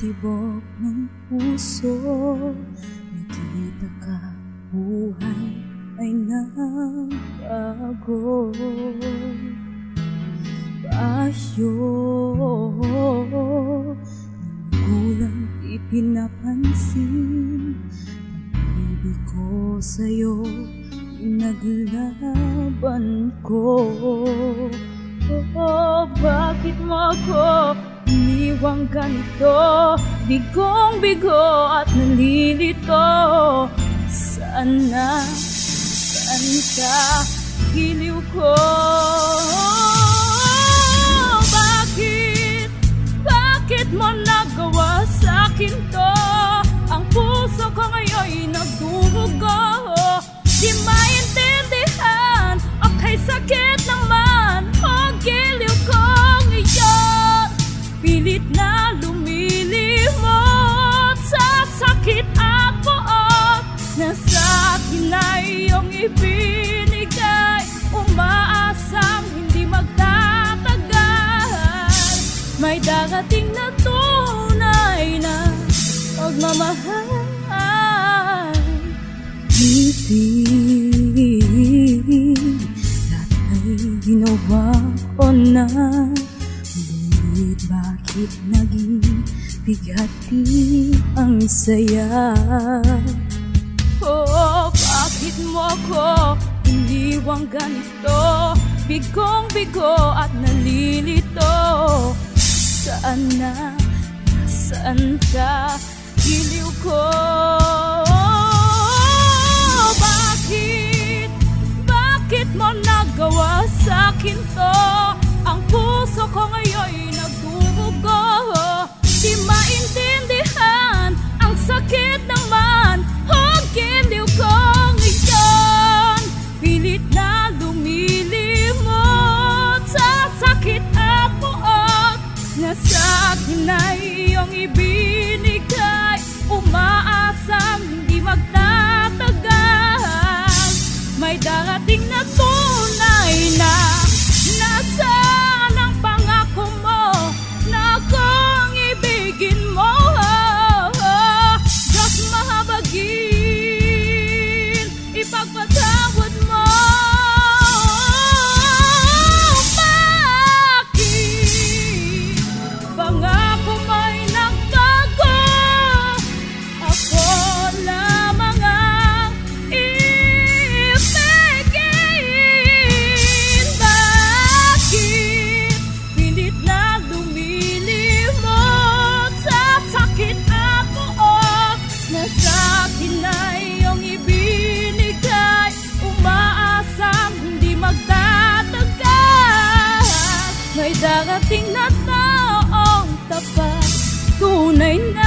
tibok ng puso Nakita ka, buhay ay nagbago. Payo ng gulang di pinapansin Pag-ibig ko sa'yo, pinaglaban ko. Oh, bakit mo ako iniwang ganito? Bigong-bigo at nalilito. Saan na, saan ka, giliw ko? Bakit, bakit mo nagawa sa akin to? Ang puso ko ngayon nagdurugo. Di maintindihan, okay sakit naman. O giliw ko ngayon. Pilit na akin na iyong ibinigay. Umaasang hindi magtatagal. May darating na tunay na pagmamahal. Ibig Lahat ay ginawa ko na. Ngunit bakit naging bigati ang saya bakit mo ako iniwang ganito. Bigong-bigo at nalilito. Saan na, saan ka, giliw ko at Nasa akin na iyong ibinigay darating na taong tapat. Tunay na